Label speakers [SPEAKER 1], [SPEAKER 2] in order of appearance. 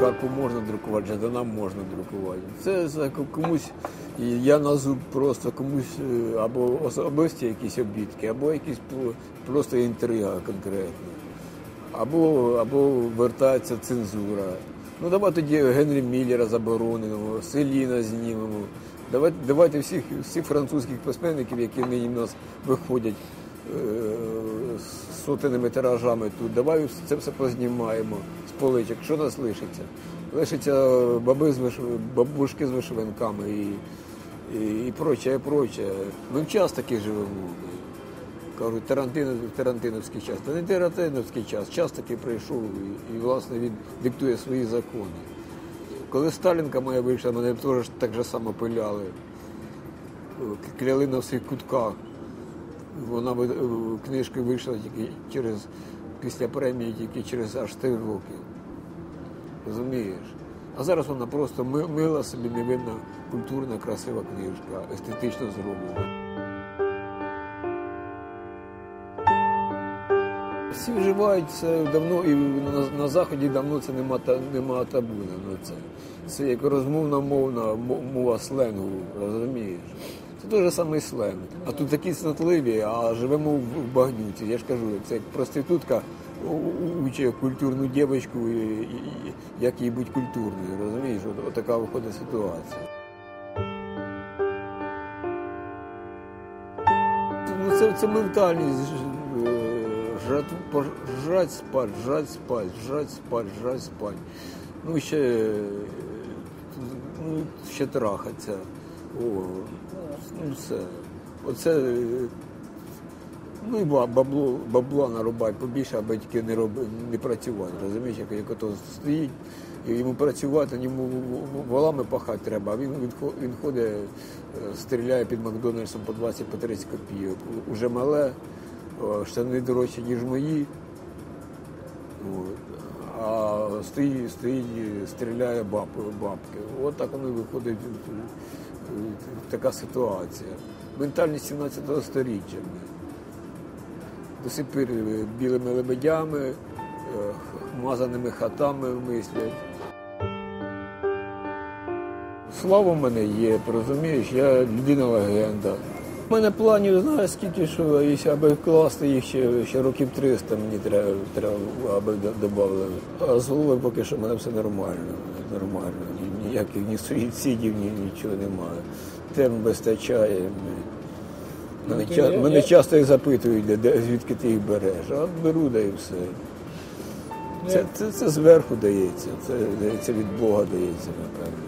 [SPEAKER 1] Карпу можна друкувати, Жадана можна друкувати. Це комусь, я на зуб просто комусь е, або особисті якісь обідки, або якісь просто інтрига конкретна. Або, або вертається цензура. Ну давай тоді Генрі Міллера заборонимо, Селіна знімемо. Давайте, давайте всіх, всіх французьких письменників, які нині в нас виходять з сотеними тиражами тут. Давай це все познімаємо з поличок. Що нас лишиться? Лишиться баби з виш... бабушки з вишиванками і, і, і проче, і проче. Ми в час такий живемо. Кажуть, Тарантино, Тарантиновський час. Та не Тарантиновський час, час таки прийшов і, і власне він диктує свої закони. Коли Сталінка моя вийшла, мене теж так же само пиляли. Кляли на всіх кутках. Вона е, книжка вийшла тільки через після премії, тільки через аж три роки. Розумієш? А зараз вона просто мила собі невинна, культурна, красива книжка, естетично зроблена. Всі вживають це давно, і на, на заході давно це нема, та, нема табу на це. Це як розмовна мовна мова сленгу, розумієш? Це той же самий сленг. А тут такі снотливі, а живемо в, багнюці. Я ж кажу, це як проститутка учить культурну дівчинку, як їй бути культурною, розумієш? От, така виходить ситуація. Ну, це, це ментальність. ж- е, Жрать, пож- жрать спать, жрать спать, жрать спать, жрать спать. Ну, ще, е, ну, ще трахаться. О, ну, все. Оце, ну і ба- бабло, бабла нарубать побільше, аби тільки не, роб, не працювати. Розумієш, як, як ото стоїть, йому працювати, йому волами пахати треба, а він, він, хо- він ходить, е, стріляє під Макдональдсом по 20 по 30 копійок. Уже мале, штани дорожчі, ніж мої. От. А стоїть, стоїть, стріляє баб, бабки. От так воно виходить така ситуація. Ментальність 17 століття. До сих пір е, білими лебедями, е, мазаними хатами мислять. Слава в мене є, розумієш, я людина легенда. У мене планів, знаєш, скільки що, якщо аби вкласти їх ще, ще років 300 мені треба, треба аби додали. А з голови поки що в мене все нормально. Нормально. Ніяких ні суїцидів, ні, нічого немає. Тем вистачає. Мене,
[SPEAKER 2] Ну,
[SPEAKER 1] ча-
[SPEAKER 2] я-
[SPEAKER 1] мене часто і запитують, де, де, звідки ти їх береш. А беру, да і все. Це, це, це зверху дається, це дається від Бога дається, напевно.